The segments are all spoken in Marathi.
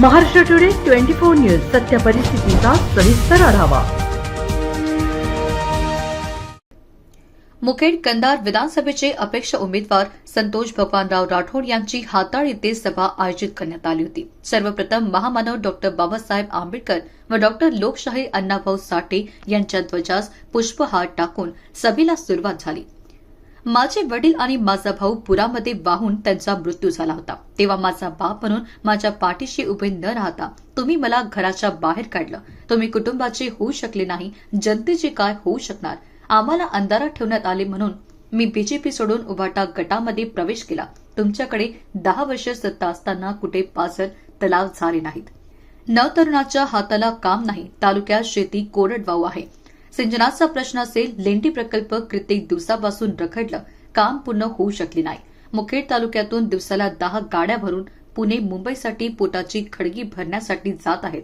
Maharashtra today twenty four news सत्य परिस्थितीचा सविस्तर आढावा. मुखेड कंदार विधानसभेचे अपेक्ष उमेदवार संतोष भगवानराव राठोड यांची हाताळ येथे सभा आयोजित करण्यात आली होती. सर्वप्रथम महामानव डॉक्टर बाबासाहेब आंबेडकर व डॉक्टर लोकशाही अण्णाभाऊ साठे यांच्या ध्वजास पुष्पहार टाकून सभेला सुरुवात झाली. माझे वडील आणि माझा भाऊ पुरामध्ये वाहून त्यांचा मृत्यू झाला होता. तेव्हा माझा बाप म्हणून माझ्या पाठीशी उभे न राहता तुम्ही मला घराच्या बाहेर काढलं. तुम्ही कुटुंबाचे होऊ शकले नाही जनतेचे काय होऊ शकणार? आम्हाला अंधारात ठेवण्यात आले म्हणून मी बीजेपी सोडून उभाटा गटामध्ये प्रवेश केला. तुमच्याकडे दहा वर्ष सत्ता असताना कुठे पाझर तलाव झाले नाहीत. नवतरुणाच्या हाताला काम नाही. तालुक्यात शेती कोरडवाऊ आहे. सिंचनाचा प्रश्न असेल लेंडी प्रकल्प कित्येक दिवसापासून रखडलं. काम पूर्ण होऊ शकले नाही. मुखेड तालुक्यातून दिवसाला दहा गाड्या भरून पुणे मुंबईसाठी पोटाची खडगी भरण्यासाठी जात आहेत.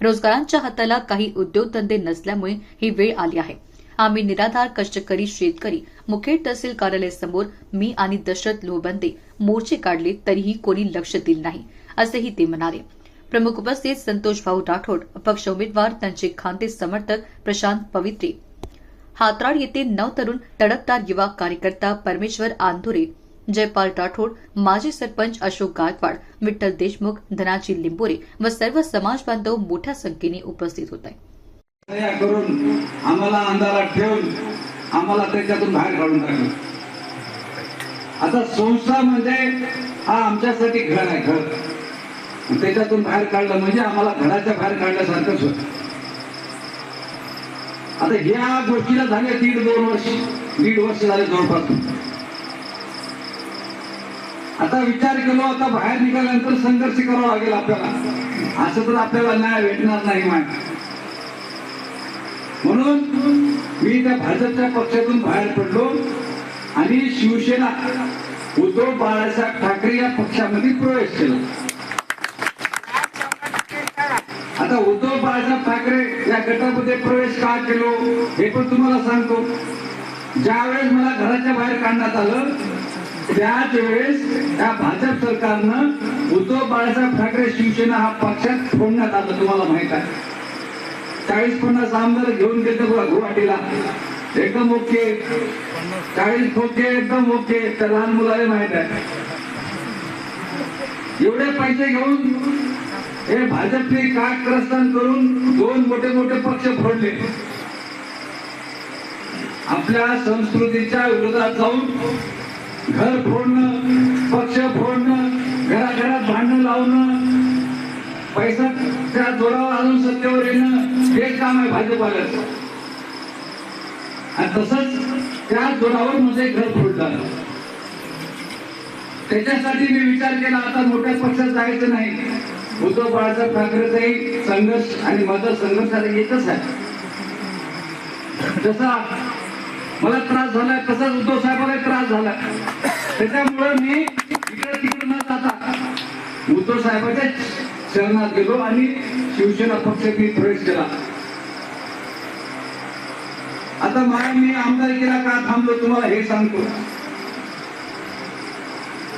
रोजगारांच्या हाताला काही उद्योगधंदे नसल्यामुळे ही वेळ आली आहे. आम्ही निराधार कष्टकरी शेतकरी मुखेड तहसील कार्यालयासमोर मी आणि दशरथ लोहबंदे मोर्चे काढले तरीही कोणी लक्ष दिले नाही असेही ते म्हणाले. प्रमुख उपस्थित संतोष भाऊ राठोड अपक्ष उमेदवार त्यांचे खांदे समर्थक प्रशांत पवित्री. हातराड येथे नऊ तरुण तडकदार युवा कार्यकर्ता परमेश्वर आंधुरे जयपाल राठोड माजी सरपंच अशोक गायकवाड विठ्ठल देशमुख धनाजी लिंबोरे व सर्व समाज बांधव मोठ्या संख्येने उपस्थित होत. आहेत करून आम्हाला अंधारात ठेवून आम्हाला त्याच्यातून बाहेर काढून टाकलं. आता संस्था म्हणजे हा आमच्यासाठी घर आहे घर. त्याच्यातून बाहेर काढलं म्हणजे आम्हाला घराच्या बाहेर काढल्यासारखंच होत. आता ह्या गोष्टीला झाले दीड दोन वर्ष. दीड वर्ष झाले जवळपास. आता विचार केलो आता बाहेर निघाल्यानंतर संघर्ष करावा लागेल आपल्याला. असं तर आपल्याला न्याय भेटणार नाही माय. म्हणून मी त्या भाजपच्या पक्षातून बाहेर पडलो आणि शिवसेना उद्धव बाळासाहेब ठाकरे या पक्षामध्ये प्रवेश केला. आता उद्धव बाळासाहेब ठाकरे या गटामध्ये प्रवेश का केलो हे पण तुम्हाला सांगतो. ज्यावेळेस मला घराच्या बाहेर काढण्यात आलं त्याच वेळेस त्या भाजप सरकारनं उद्धव बाळासाहेब ठाकरे शिवसेना हा पक्षात फोडण्यात आलं तुम्हाला माहीत आहे. चाळीस पन्नास आमदार घेऊन गेले बघा गुवाहाटीला. एकदम ओके. चाळीस ओके एकदम ओके. त्या लहान मुलाला माहीत आहे. एवढे पैसे घेऊन हे भाजपने कारस्थान करून दोन मोठे मोठे पक्ष फोडले. आपल्या संस्कृतीच्या विरोधात जाऊन घर फोडणं पक्ष फोडणं घराघरात भांडणं लावणं पैसा त्या जोरावर आणून सत्तेवर येणं हे काम आहे भाजपाला आणि तसंच त्या जोरावर म्हणजे घर फोडलं त्याच्यासाठी मी विचार केला आता मोठ्या पक्षात जायचं नाही. उद्धव बाळासाहेब ठाकरेचाही संघर्ष आणि माझा संघर्ष आता येतच आहे. जसा मला त्रास झालाय तसाच उद्धव साहेबाला त्रास झाला त्याच्यामुळे मी इकडे तिकडे न जाता उद्धव साहेबाच्या शरणात गेलो आणि शिवसेना पक्ष मी प्रवेश केला. आता मला मी आमदार केला का थांबलो तुम्हाला हे सांगतो.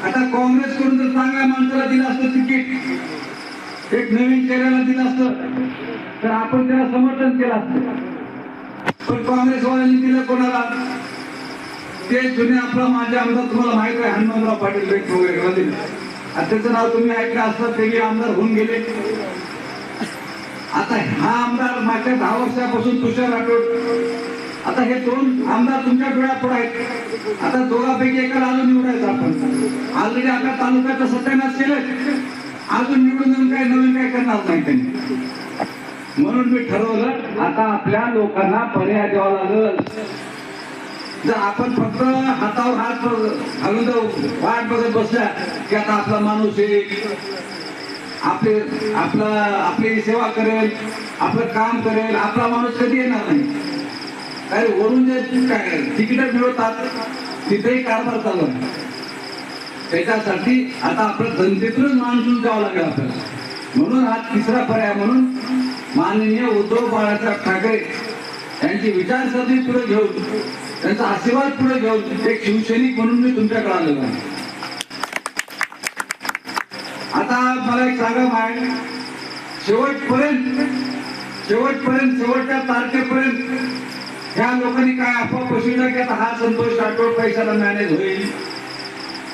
आता काँग्रेस कडून जर चांगल्या माणसाला दिलं असतं तिकीट एक नवीन चेहऱ्याला दिलं असतं तर आपण त्याला समर्थन केलं असतं. पण काँग्रेसवाल्यांनी दिलं कोणाला? ते जुने आपला माझे आमदार तुम्हाला माहीत आहे हनुमंतराव पाटील वगैरे दिलं. आता त्याचं नाव तुम्ही ऐकलं असतं ते आमदार होऊन गेले. आता हा आमदार मागच्या दहा वर्षापासून तुषार राठोड. आता हे दोन आमदार तुमच्या डोळ्यापुढे आहेत. आता दोघांपैकी एकाला अजून निवडायचं आपण. ऑलरेडी आपल्या तालुक्याचं सत्यानाश केलं अजून निवडून येऊन काय नवीन काय करणार नाही त्यांनी. म्हणून मी ठरवलं आता आपल्या लोकांना पर्याय द्यावा लागल. जर आपण फक्त हातावर हात घालून जर वाट बघत बसल्या की आता आपला माणूस येईल आपले आपला आपली सेवा करेल आपलं काम करेल आपला माणूस कधी येणार नाही. काय वरून जे काय तिकीट मिळवतात तिथेही कारभार चालू आहे. त्याच्यासाठी आता आपलं जनतेतूनच माणसून द्यावं लागेल आपल्याला. म्हणून हा तिसरा पर्याय म्हणून माननीय उद्धव बाळासाहेब ठाकरे यांची विचारसरणी पुढे घेऊन त्यांचा आशीर्वाद पुढे घेऊन एक शिवसैनिक म्हणून मी तुमच्याकडे आलेलो आहे. आता मला एक सांगा माय शेवटपर्यंत शेवटपर्यंत शेवटच्या तारखेपर्यंत ह्या लोकांनी काय अफवा पसरवल्या की आता हा संतोष राठोड पैशाला मॅनेज होईल.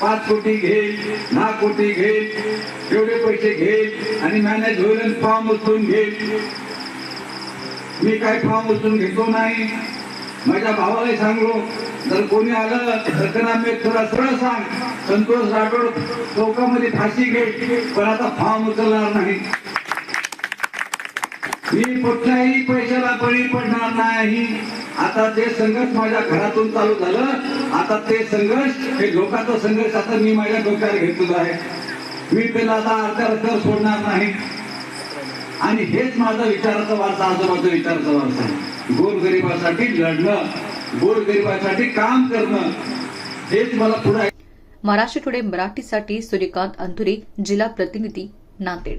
पाच कोटी घेईल दहा कोटी घेईल एवढे पैसे घेईल आणि मॅनेज होईल फॉर्म उचलून घेईल. मी काय फॉर्म उचलून घेतो नाही. माझ्या भावालाही सांगलो जर कोणी आलं तर थोडा तुला सरळ सांग. संतोष राठोड चौकामध्ये फाशी घे पण आता फॉर्म उचलणार नाही. मी कुठल्याही पैशाला बळी पडणार नाही. आता ते संघर्ष माझ्या घरातून चालू झालं. आता ते संघर्ष हे लोकांचा संघर्ष आता मी माझ्या डोक्यावर घेतलेला आहे. मी त्याला आता अर्ध्या रस्त्यावर सोडणार नाही. आणि हेच माझा विचाराचा वारसा आजोबाचा विचाराचा वारसा आहे. गोरगरिबासाठी लढणं गोरगरिबासाठी काम करणं हेच मला पुढे महाराष्ट्र टुडे मराठीसाठी सूर्यकांत अंधुरे जिल्हा प्रतिनिधी नांदेड.